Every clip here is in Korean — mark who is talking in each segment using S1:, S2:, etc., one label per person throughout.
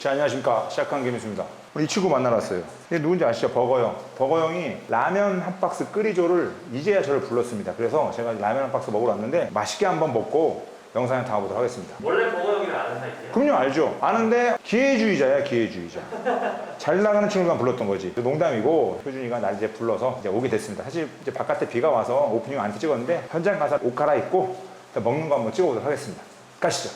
S1: 자, 안녕하십니까. 시작한 김희수입니다. 우리 이 친구 만나러 왔어요. 근데 누군지 아시죠? 버거형. 버거형이 라면 한 박스 끓이조를 이제야 저를 불렀습니다. 그래서 제가 라면 한 박스 먹으러 왔는데 맛있게 한번 먹고 영상에 담아보도록 하겠습니다.
S2: 원래 버거 형이를 아는 사이세요?
S1: 그럼요, 알죠. 아는데 기회주의자야, 기회주의자. 잘 나가는 친구만 불렀던 거지. 농담이고 효준이가 날 이제 불러서 이제 오게 됐습니다. 사실 이제 바깥에 비가 와서 오프닝 안 찍었는데 현장 가서 옷 갈아입고 먹는 거 한번 찍어보도록 하겠습니다. 가시죠.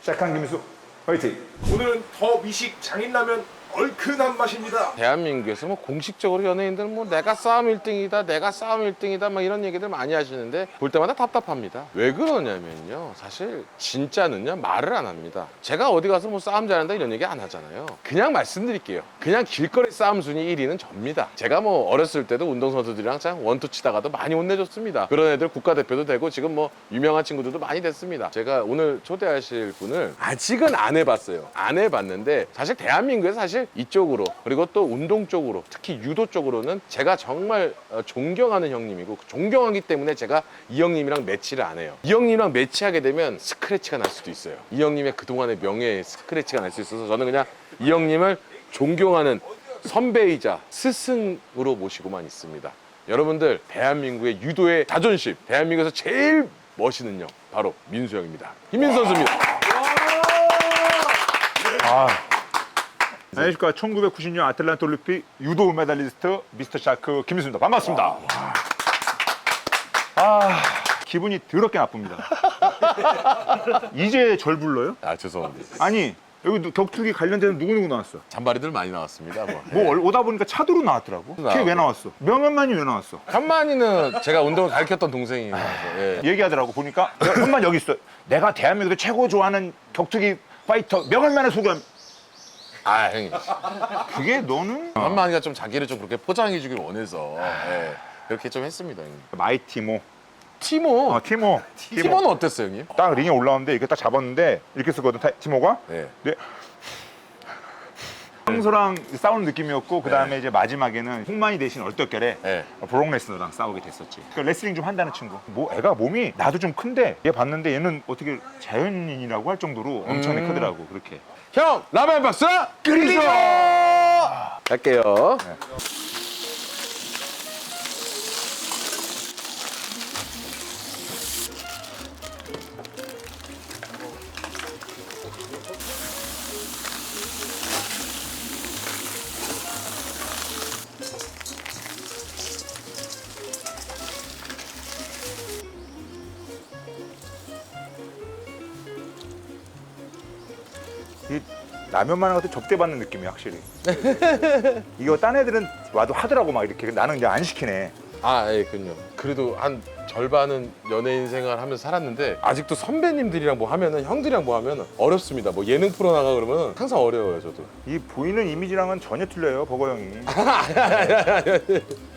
S1: 시작한 김수 화이팅!
S3: 오늘은 더 미식 장인라면 얼큰한 맛입니다.
S4: 대한민국에서 뭐 공식적으로 연예인들 뭐 내가 싸움 1등이다, 내가 싸움 1등이다 막 이런 얘기들 많이 하시는데 볼 때마다 답답합니다. 왜 그러냐면요. 사실 진짜는요 말을 안 합니다. 제가 어디 가서 뭐 싸움 잘한다 이런 얘기 안 하잖아요. 그냥 말씀드릴게요. 그냥 길거리 싸움 순위 1위는 접니다. 제가 뭐 어렸을 때도 운동선수들이랑 참 원투 치다가도 많이 혼내줬습니다. 그런 애들 국가대표도 되고 지금 뭐 유명한 친구들도 많이 됐습니다. 제가 오늘 초대하실 분을 아직은 안 해봤어요. 안 해봤는데 사실 대한민국에서 사실 이쪽으로 그리고 또 운동 쪽으로 특히 유도 쪽으로는 제가 정말 어, 존경하는 형님이고 존경하기 때문에 제가 이 형님이랑 매치를 안 해요. 이 형님이랑 매치하게 되면 스크래치가 날 수도 있어요. 이 형님의 그동안의 명예에 스크래치가 날 수 있어서 저는 그냥 이 형님을 존경하는 선배이자 스승으로 모시고만 있습니다. 여러분들 대한민국의 유도의 자존심, 대한민국에서 제일 멋있는 형 바로 민수 형입니다. 김민수 선수입니다.
S1: 아. 안녕하십니까. 1990년 아틀란타 올림픽 유도 메달리스트 미스터 샤크 김민수입니다. 반갑습니다. 아, 기분이 더럽게 나쁩니다. 이제 절 불러요?
S4: 아 죄송합니다.
S1: 아니, 여기 격투기 관련된 누구누구 나왔어?
S4: 잔바리들 많이 나왔습니다. 뭐.
S1: 뭐 올- 오다 보니까 차도로 나왔더라고.
S4: 나오고.
S1: 걔왜 나왔어? 명현만이 왜 나왔어?
S4: 현만이는 제가 운동을 가르쳤던 동생이에요. 예.
S1: 얘기하더라고 보니까 현만 여기 있어. 내가 대한민국에서 최고 좋아하는 격투기 파이터 명현만을 소개함.
S4: 아 형님.
S1: 그게 너는
S4: 현만이가 좀 자기를 좀 그렇게 포장해 주길 원해서 예. 그렇게 좀 했습니다 형님.
S1: 마이 티모.
S4: 티모.
S1: 어, 티모.
S4: 티모는 어땠어요 형님?
S1: 딱 링에 올라오는데 이렇게 딱 잡았는데 이렇게 쓰거든 타- 티모가.
S4: 네.
S1: 네. 황소랑 싸우는 느낌이었고 그 다음에 이제 마지막에는 홍만이 대신 얼떨결에
S4: 네.
S1: 브록 레스너랑 싸우게 됐었지. 그러니까 레슬링 좀 한다는 친구. 뭐 애가 몸이 나도 좀 큰데 얘 봤는데 얘는 어떻게 자연인이라고 할 정도로 엄청나게
S4: 음.
S1: 크더라고 그렇게.
S4: 형 라면 박스 끓이죠. 갈게요.
S1: 이 라면만 하고 접대받는 느낌이야 확실히. 이거 딴 애들은 와도 하더라고 막 이렇게 나는 이제 안 시키네.
S4: 아, 예, 그럼요. 그래도 한 절반은 연예인 생활 하면서 살았는데 아직도 선배님들이랑 뭐 하면은 형들이랑 뭐 하면 어렵습니다. 뭐 예능 프로 나가 그러면 항상 어려워요, 저도.
S1: 이 보이는 이미지랑은 전혀 틀려요 버거 형이.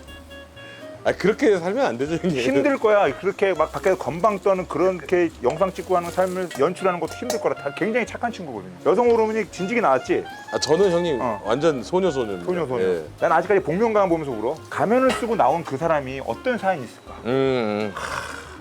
S4: 아, 그렇게 살면 안 되죠, 형님.
S1: 힘들 거야. 그렇게 막 밖에서 건방 떠는 그렇게 영상 찍고 하는 삶을 연출하는 것도 힘들 거라. 다 굉장히 착한 친구거든요. 여성 호르몬이 진지게 나왔지.
S4: 아, 저는 형님
S1: 어.
S4: 완전 소녀 소녀입니다.
S1: 소녀 소녀.
S4: 예.
S1: 난 아직까지 복면가만 보면서 울어. 가면을 쓰고 나온 그 사람이 어떤 사연이 있을까?
S4: 음, 음.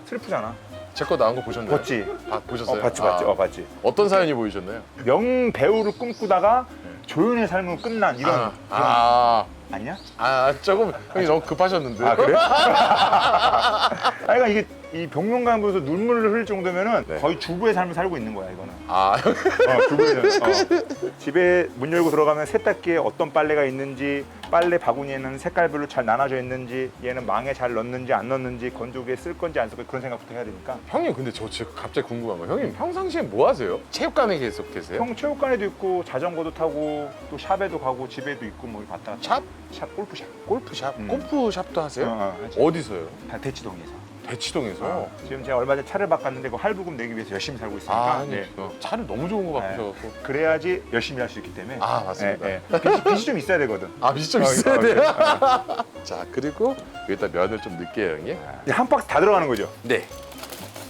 S1: 슬프잖아.
S4: 제 거 나온 거 보셨나요?
S1: 봤지?
S4: 아, 보셨어요?
S1: 어, 봤지, 봤지,
S4: 아,
S1: 어, 봤지.
S4: 어떤 사연이 보이셨나요?
S1: 명 배우를 꿈꾸다가 조연의 삶은 끝난 이런.
S4: 아,
S1: 이런
S4: 아,
S1: 아니야?
S4: 아, 조금 형이 너무 급하셨는데.
S1: 아 그래? 아, 그러니까 이게 이 병명가만 보면서 눈물을 흘릴 정도면은
S4: 네.
S1: 거의 주부의 삶을 살고 있는 거야 이거는.
S4: 아, 형.
S1: 어, 주부의 삶. 어. 집에 문 열고 들어가면 세탁기에 어떤 빨래가 있는지, 빨래 바구니에는 색깔별로 잘 나눠져 있는지, 얘는 망에 잘 넣는지 안 넣는지, 건조기에 쓸 건지 안 쓸 건지 그런 생각부터 해야 되니까.
S4: 형님 근데 저 지금 갑자기 궁금한 거 형님 평상시에 뭐 하세요? 체육관에 계속 계세요?
S1: 형 체육관에도 있고 자전거도 타고 또 샵에도 가고 집에도 있고 뭐 갔다 갔다.
S4: 샵?
S1: 샵 골프샵.
S4: 골프샵?
S1: 음.
S4: 골프샵도 하세요?
S1: 어, 어, 하지.
S4: 어디서요?
S1: 다 대치동에서.
S4: 대치동에서?
S1: 지금 제가 얼마 전에 차를 바꿨는데 그 할부금 내기 위해서 열심히 살고 있으니까.
S4: 아, 아니,
S1: 네.
S4: 어, 차를 너무 좋은 거
S1: 네.
S4: 바꾸셔갖고
S1: 그래야지 열심히 할 수 있기 때문에.
S4: 아, 맞습니다.
S1: 예, 예. 빚이, 빚이 좀 있어야 되거든.
S4: 아 빚이 좀
S1: 어,
S4: 있어야
S1: 어,
S4: 돼요?
S1: 어,
S4: 자 그리고 여기다 면을 좀 넣을게요 형님
S1: 이제 한 박스 다 들어가는 거죠.
S4: 네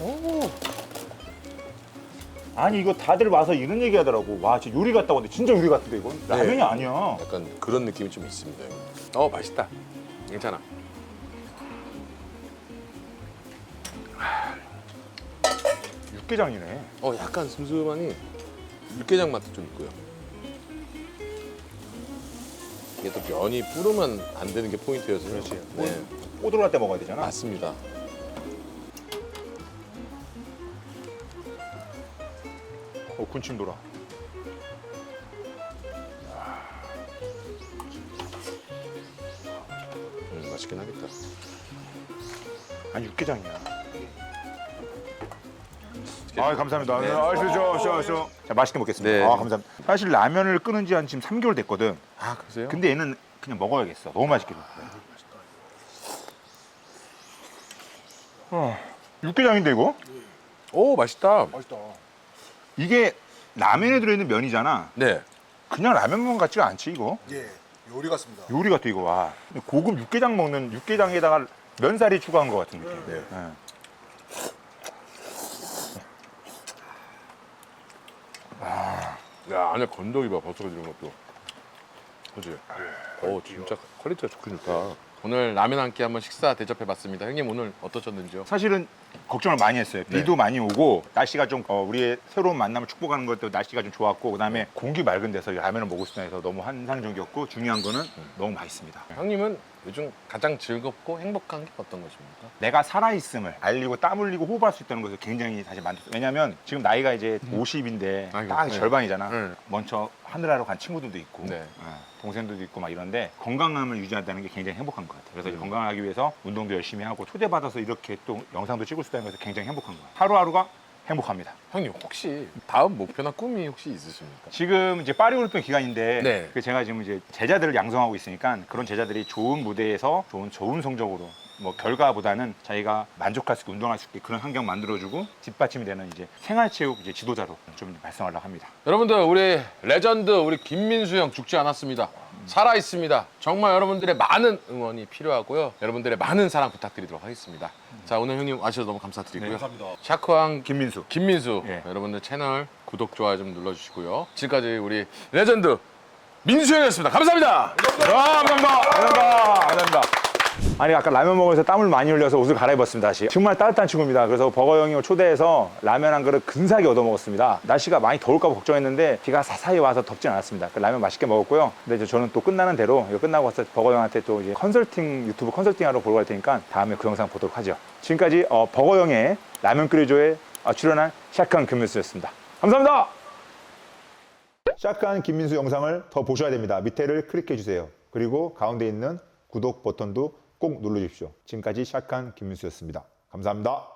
S4: 오,
S1: 아니 이거 다들 와서 이런 얘기 하더라고. 와, 진짜 요리 같다고 근데 진짜 요리 같은데 이건 라면이 아니야.
S4: 약간 그런 느낌이 좀 있습니다 형님 어 맛있다 괜찮아
S1: 육개장이네.
S4: 어 약간 슴슴하니 육개장 맛도 좀 있고요 이게 또 면이 불으면 안 되는 게 포인트여서요.
S1: 그렇지.
S4: 네.
S1: 꼬들어갈 때 먹어야 되잖아.
S4: 맞습니다.
S1: 어, 군침 돌아.
S4: 음, 맛있긴 하겠다.
S1: 아니 육개장이야. 아 감사합니다.
S4: 네.
S1: 아, 저, 저, 저. 자 맛있게 먹겠습니다.
S4: 네.
S1: 아 감사합니다. 사실 라면을 끊은 지 한 지금 3개월 됐거든.
S4: 아 그러세요?
S1: 근데 얘는 그냥 먹어야겠어. 너무 맛있게 됐어. 어, 육개장인데 이거?
S4: 오 맛있다.
S3: 맛있다.
S1: 이게 라면에 들어있는 면이잖아.
S4: 네.
S1: 그냥 라면면 같지가 않지 이거.
S3: 예, 요리 같습니다.
S1: 요리 같아 이거 와. 고급 육개장 먹는 육개장에다가 면사리 추가한 것 같은 느낌.
S4: 네. 야 안에 건더기 봐 버섯가 들은 것도. 그지? 오 진짜 퀄리티가 좋긴 좋다. 오늘 라면 한 끼 한번 식사 대접해봤습니다. 형님 오늘 어떠셨는지요?
S1: 사실은 걱정을 많이 했어요.
S4: 네.
S1: 비도 많이 오고 날씨가 좀 어, 우리의 새로운 만남을 축복하는 것도 날씨가 좀 좋았고 그다음에 공기 맑은 데서 이 라면을 먹을 수 있다 해서 너무 환상적이었고 중요한 거는 너무 맛있습니다.
S4: 형님은 요즘 가장 즐겁고 행복한 게 어떤 것입니까?
S1: 내가 살아있음을 알리고 땀 흘리고 호흡할 수 있다는 것을 굉장히 사실 만족. 왜냐면 지금 나이가 이제 50인데
S4: 음. 아이고,
S1: 딱
S4: 네.
S1: 절반이잖아.
S4: 네.
S1: 먼저 하늘나라로 간 친구들도 있고
S4: 네.
S1: 어, 동생들도 있고 막 이런데 건강함을 유지한다는 게 굉장히 행복한 것 같아요. 그래서
S4: 음.
S1: 건강하기 위해서 운동도 열심히 하고 초대받아서 이렇게 또 영상도 찍을 수 있다는 것에서 굉장히 행복한 것 같아요. 하루하루가 행복합니다.
S4: 형님 혹시 다음 목표나 꿈이 혹시 있으십니까?
S1: 지금 이제 파리 올림픽 기간인데
S4: 네.
S1: 그 제가 지금 이제 제자들을 양성하고 있으니까 그런 제자들이 좋은 무대에서 좋은 좋은 성적으로 뭐 결과보다는 자기가 만족할 수 있게 운동할 수 있게 그런 환경 만들어주고 뒷받침이 되는 이제 생활체육 이제 지도자로 좀 발성하려고 합니다.
S4: 여러분들 우리 레전드 우리 김민수 형 죽지 않았습니다. 살아 있습니다. 정말 여러분들의 많은 응원이 필요하고요. 여러분들의 많은 사랑 부탁드리도록 하겠습니다. 자 오늘 형님 와주셔서 너무 감사드리고요.
S3: 감사합니다.
S4: 샤크왕
S1: 김민수.
S4: 김민수
S1: 예.
S4: 여러분들 채널 구독 좋아요 좀 눌러주시고요. 지금까지 우리 레전드 민수 형이었습니다. 감사합니다.
S1: 아, 감사합니다. 감사합니다. 감사합니다. 아니 아까 라면 먹으면서 땀을 많이 흘려서 옷을 갈아입었습니다 다시. 정말 따뜻한 친구입니다. 그래서 버거 형이 초대해서 라면 한 그릇 근사하게 얻어 먹었습니다. 날씨가 많이 더울까 봐 걱정했는데 비가 사사히 와서 덥진 않았습니다. 그 라면 맛있게 먹었고요. 근데 이제 저는 또 끝나는 대로 이거 끝나고 와서 버거 형한테 또 이제 컨설팅 유튜브 컨설팅 하러 보러 갈 테니까 다음에 그 영상 보도록 하죠. 지금까지 어, 버거 형의 라면 끓여줘에 어, 출연한 샤크한 금민수였습니다. 감사합니다! 샤크한 김민수 영상을 더 보셔야 됩니다. 밑에를 클릭해 주세요. 그리고 가운데 있는 구독 버튼도 꼭 눌러주십시오. 지금까지 샤크한 김민수였습니다. 감사합니다.